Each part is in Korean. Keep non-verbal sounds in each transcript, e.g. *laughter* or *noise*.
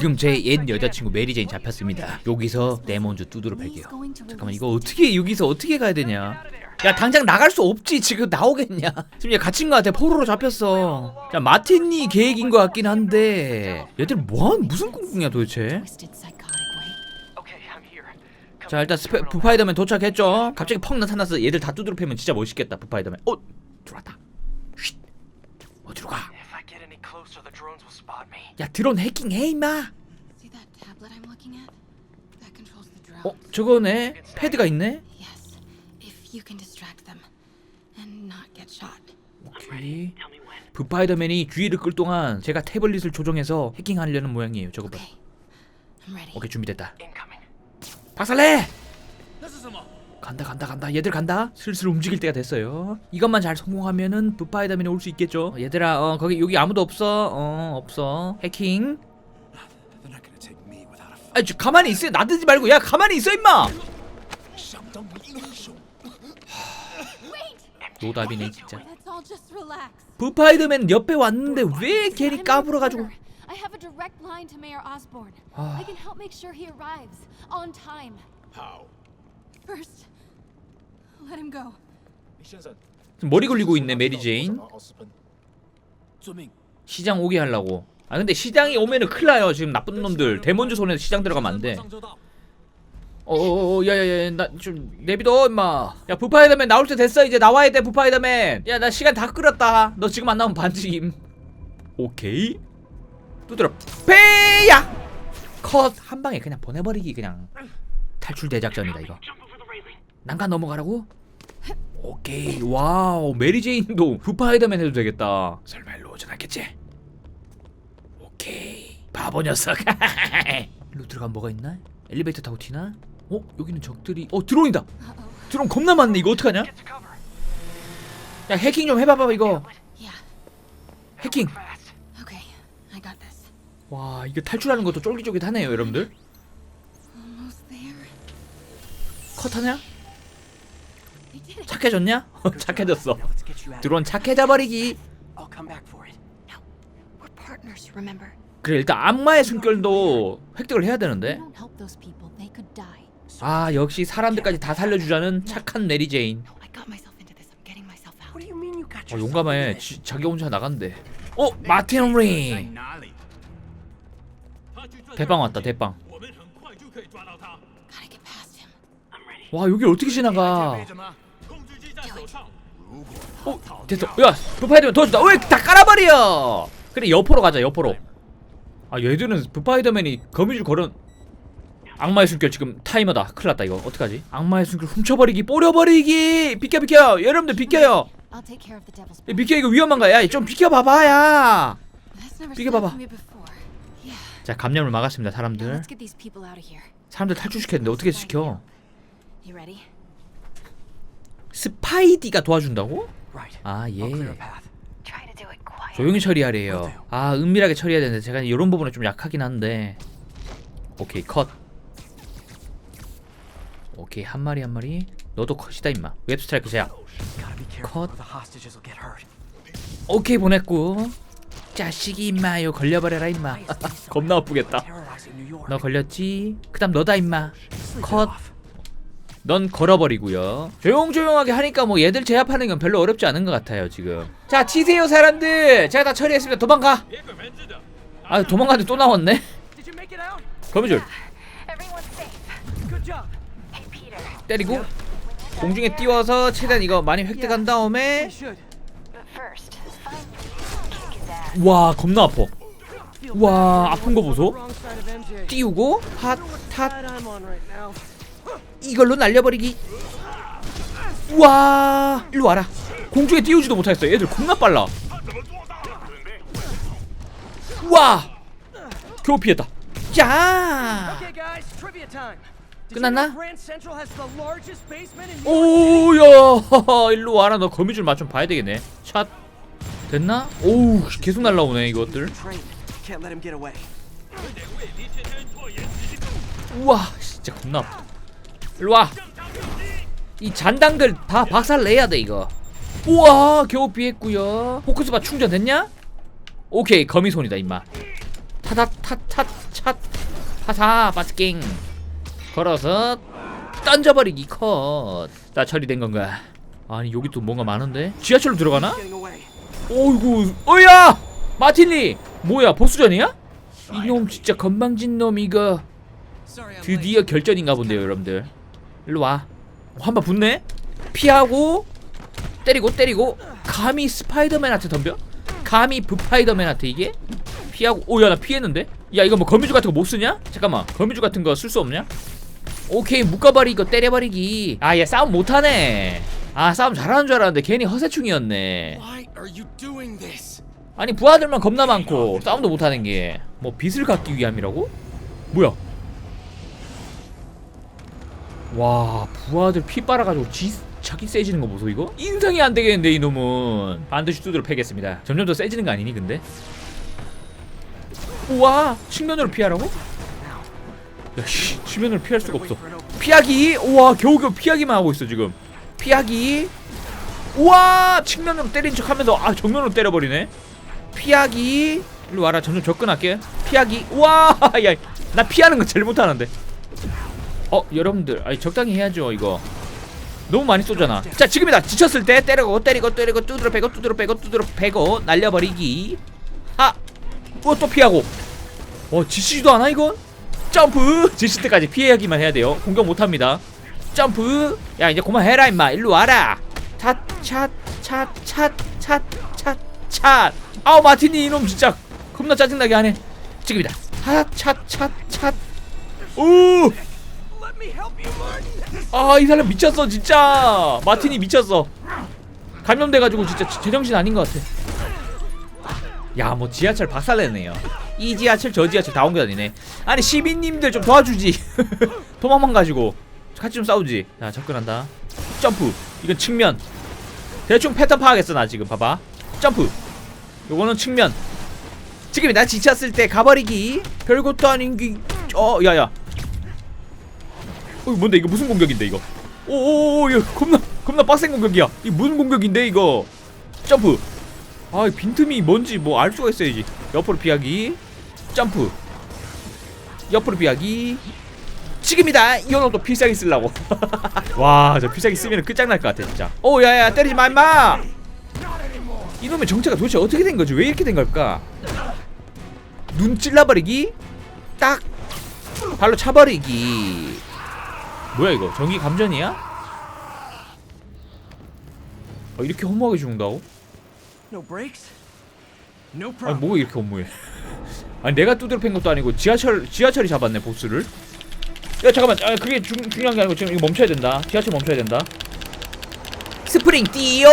지금 제 옛 여자친구 메리 제인 잡혔습니다. 여기서 데몬즈 두드러 팰게요. 잠깐만 이거 어떻게 여기서 어떻게 가야 되냐? 야 당장 나갈 수 없지 지금 나오겠냐? 지금 얘 갇힌 거 같아 포로로 잡혔어. 자 마틴니 계획인 것 같긴 한데 얘들 뭐한 무슨 꿍꿍이야 도대체? 자 일단 스페, 부파이더맨 도착했죠. 갑자기 펑 나타나서 얘들 다 두드러 패면 진짜 멋있겠다 부파이더맨. 어 들어왔다. 쉿. 어디로 가? If I get any closer, the drones will spot me. 야 드론 해킹해 임마. 어 저거네 패드가 있네. Yes, if you can distract them and not get shot. 오케이. When. 부파이더맨이 주의를 끌 동안 제가 태블릿을 조종해서 해킹하려는 모양이에요. 저거 봐. Okay, I'm ready. 오케이 준비됐다. Incoming. 박살내! 간다 간다 간다 얘들 간다 슬슬 움직일 때가 됐어요 이것만 잘 성공하면은 부파이더맨이 올 수 있겠죠 어, 얘들아 어 거기 여기 아무도 없어 어 없어 해킹 아니 저 가만히 있어 나대지 말고 야 가만히 있어 임마 노답이네 진짜 부파이드맨 옆에 왔는데 왜 괜히 까불어가지고 I have a direct line to Mayor Osborne. I can help make sure he arrives on time. How? First, let him go. 머리 굴리고 있네 메리 제인. 시장 오게 하려고. 아 근데 시장이 오면은 큰일 나요. 지금 나쁜 네, 놈들. 데몬즈 손에서 시장 들어가면 안돼. 어어어 어, 야야야 나 좀 내비둬 임마. 야 부파이더맨 나올 때 됐어? 이제 나와야 돼 부파이더맨. 야 나 시간 다 끌었다. 너 지금 안 나오면 반칙임. 오케이. 두드려. 페야! 컷 한 방에 그냥 보내버리기 그냥. 탈출 대작전이다 이거. 난간 넘어가라고? 오케이. 와우. 메리제인도 부파이더맨 해도 되겠다. 설마 일로 오진 않겠지? 바보 녀석 일로 들어가면 뭐가 있나? 엘리베이터 타고 튀나? 어? 여기는 적들이 어 드론이다 드론 겁나 많네 이거 어떡하냐? 야 해킹 좀 해봐봐 이거. 해킹. 와 이거 탈출하는 것도 쫄깃쫄깃하네요 여러분들. 컷하냐? 착해졌냐? 착해졌어. 드론 착해져 버리기 I'll come back for it. We're partners, remember? 그래 일단 악마의 숨결도 획득을 해야 되는데. 아 역시 사람들까지 다 살려주자는 착한 메리 제인. 어, 용감해. 지, 자기 혼자 나간대. 어 마틴 링! 대빵 왔다 대빵. 와 여기 어떻게 지나가? 어 됐어. 야 그 도파이드면 도와준다. 왜다 깔아버려? 그래 옆으로 가자 옆으로. 아 얘들은 부파이더맨이 거미줄 걸은 악마의 숨결 지금 타이머다 큰일 났다 이거 어떡하지 악마의 숨결 훔쳐버리기 뿌려버리기 비켜 비켜 여러분들 비켜요 야, 비켜 이거 위험한가 야좀 비켜봐봐 야자 That's never 비켜 stopped 봐봐. me before. Yeah. 감염을 막았습니다 사람들. 사람들 탈출시켰는데 어떻게 시켜 You ready? 스파이디가 도와준다고? Right. 아 I'll clear 예. a path. Try to do it quiet. 조용히 처리하래요. 아 은밀하게 처리해야 되는데 제가 이런 부분에 좀 약하긴 한데. 오케이 컷. 오케이 한 마리 한 마리. 너도 컷이다 임마. 웹 스트라이크 제압. Hurt. 오케이 보냈고. 자식이 임마 이거 걸려버려라 임마. *laughs* 겁나 아프겠다. 너 걸렸지? 그 다음 너다 임마. 컷. 넌 걸어버리고요. 조용조용하게 하니까 뭐 얘들 제압하는 건 별로 어렵지 않은 것 같아요 지금. 자 치세요 사람들! 제가 다 처리했습니다. 도망가! 아 도망가는데 또 나왔네? 거미줄. 때리고 공중에 띄워서 최대한 이거 많이 획득한 다음에 와 겁나 아파. 와 아픈 거 보소. 띄우고 핫핫. 이걸로 날려버리기. 와 일로 와라. 공중에 띄우지도 못하겠어. 얘들 겁나 빨라. 와 겨우 피했다. 야 끝났나? 오야 *laughs* 일로 와라. 너 거미줄 맞춤 봐야 되겠네. 샷. 됐나? 오우 계속 날라오네 이것들. 우와 진짜 겁나 아프다. 일로 와 이 잔당들 다 박살 내야 돼 이거. 우와 겨우 피했구요. 포크스바 충전됐냐? 오케이 거미손이다 임마. 타타타타차 파사 바스킹. 걸어서 던져버리기 컷다 처리된 건가? 아니 여기 또 뭔가 많은데? 지하철로 들어가나? 어이구 어야! 마틴리! 뭐야 보수전이야? 이놈 진짜 건방진 놈 이거. 드디어 결전인가 본데요 여러분들 일로 와 한 번 붙네 피하고 때리고 때리고 감히 스파이더맨한테 덤벼? 감히 부파이더맨한테 이게? 피하고 오야 나 피했는데? 야 이거 뭐 거미줄 같은 거 못 쓰냐? 잠깐만 거미줄 같은 거 쓸 수 없냐? 오케이 묶어버리고 때려버리기 아 얘 싸움 못하네 아 싸움 잘하는 줄 알았는데 괜히 허세충이었네? 아니 부하들만 겁나 많고 싸움도 못하는 게 뭐 빚을 갚기 위함이라고? 뭐야? 와 부하들 피 빨아가지고 지 자기 세지는 거 보소 이거? 인성이 안 되겠는데 이놈은. 반드시 두드려 패겠습니다. 점점 더 세지는 거 아니니 근데? 우와 측면으로 피하라고? 야씨 측면으로 피할 수가 없어. 피하기 우와 겨우겨우 피하기만 하고 있어 지금. 피하기. 우와 측면으로 때린 척 하면서 아 정면으로 때려버리네. 피하기. 일로 와라 점점 접근할게. 피하기. 우와 *laughs* 야나 피하는 거 제일 못하는데 어 여러분들. 아니 적당히 해야죠 이거. 너무 많이 쏘잖아. 자 지금이다. 지쳤을 때 때리고 때리고 때리고 두드려 패고 두드려 패고 두드려 패고 날려버리기. 하어또 피하고. 어 지치지도 않아 이건? 점프! 지칠 때까지 피하기만 해야 돼요. 공격 못합니다. 점프! 야 이제 그만해라 임마. 일로 와라. 찻찻찻찻찻찻 아우 마티니 이놈 진짜 겁나 짜증나게 하네. 지금이다. 찻찻찻찻 오 아 이 사람 미쳤어 진짜. 마틴이 미쳤어. 감염돼가지고 진짜 제정신 아닌 것 같아. 야 뭐 지하철 박살내네요. 이 지하철 저 지하철 다 옮겨 다니네. 아니 시민님들 좀 도와주지. *laughs* 도망만 가지고 같이 좀 싸우지. 자 접근한다. 점프. 이건 측면. 대충 패턴 파악했어 나 지금. 봐봐. 점프. 요거는 측면. 지금이 나 지쳤을 때 가버리기. 별것도 아닌 게 어 야야 어 뭔데? 이거 무슨 공격인데 이거? 오오오 겁나 겁나 빡센 공격이야. 이거 무슨 공격인데 이거? 점프. 아 빈틈이 뭔지 뭐 알 수가 있어야지. 옆으로 피하기. 점프. 옆으로 피하기. 지금이다! 또 필살기 쓰려고. *laughs* 와 저 필살기 쓰면 끝장날 것 같아 진짜. 오 야야 때리지 마 임마! 이놈의 정체가 도대체 어떻게 된 거지? 왜 이렇게 된 걸까? 눈 찔러버리기. 딱! 발로 차버리기 뭐야 이거 전기 감전이야? 아 이렇게 허무하게 죽는다고? No brakes? No 아니 problem. 뭐가 이렇게 허무해 *laughs* 아니 내가 두드려 팬 것도 아니고 지하철 지하철이 잡았네 보스를 야 잠깐만 아 그게 중, 중요한 게 아니고 지금 이거 멈춰야 된다 지하철 멈춰야 된다 스프링 띠용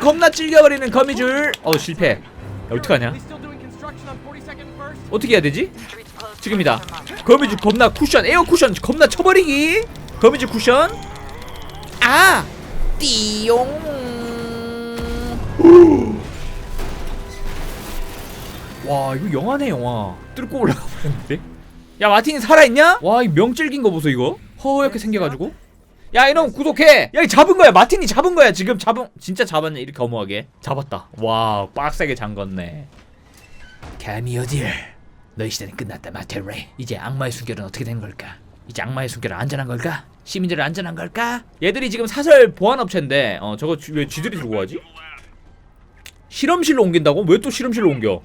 겁나 찔겨버리는 거미줄 어 실패 야 어떡하냐 They still doing construction on 42nd first? 어떻게 해야 되지? 지금이다. 거미줄 겁나 쿠션 에어 쿠션 겁나 쳐버리기. 거미줄 쿠션. 아! 띠용. 와 이거 영화네 영화. 뚫고 올라가 버렸는데? 야 마틴이 살아있냐? 와 이 명찔긴 거 보소 이거. 허옇게 생겨가지고. 야 이놈 구독해! 야 이 잡은 거야. 마틴이 잡은 거야. 지금 잡은 진짜 잡았네 이렇게 허무하게. 잡았다. 와 빡세게 잠궜네. 감히 어딜 너희 시대는 끝났다 마테레 이제 악마의 숨결은 어떻게 되는 걸까? 이제 악마의 숨결은 안전한 걸까? 시민들은 안전한 걸까? 얘들이 지금 사설 보안업체인데 어 저거 쥐- 왜 쥐들이 들고 가지? 실험실로 옮긴다고? 왜 또 실험실로 옮겨?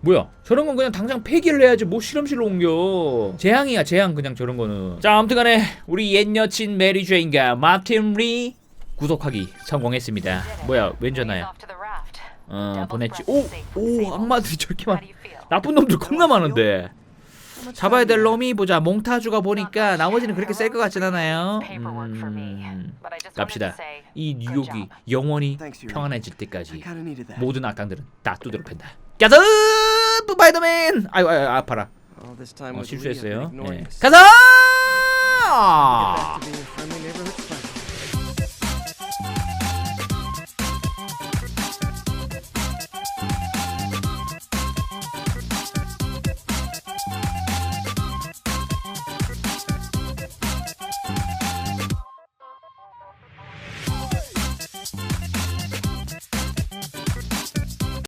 뭐야? 저런 건 그냥 당장 폐기를 해야지 뭐 실험실로 옮겨. 재앙이야 재앙 그냥 저런 거는. 자 아무튼간에 우리 옛 여친 메리 제인과 마틴 리 구속하기 성공했습니다. 뭐야 웬 전화야? Off to the raft. 어 보냈지. 오 오. 악마들이 저렇게 많? 나쁜 놈들 겁나 많은데 잡아야 될 놈이 보자 몽타주가 보니까 나머지는 그렇게 셀 것 같진 않아요. 음, 갑시다 이 뉴욕이. 영원히. 평안해질 때까지. 모든 악당들은 다 두드려 팬다 가자 스파이더맨 아이고 아이고 아파라 어, 실수했어요 네. 가자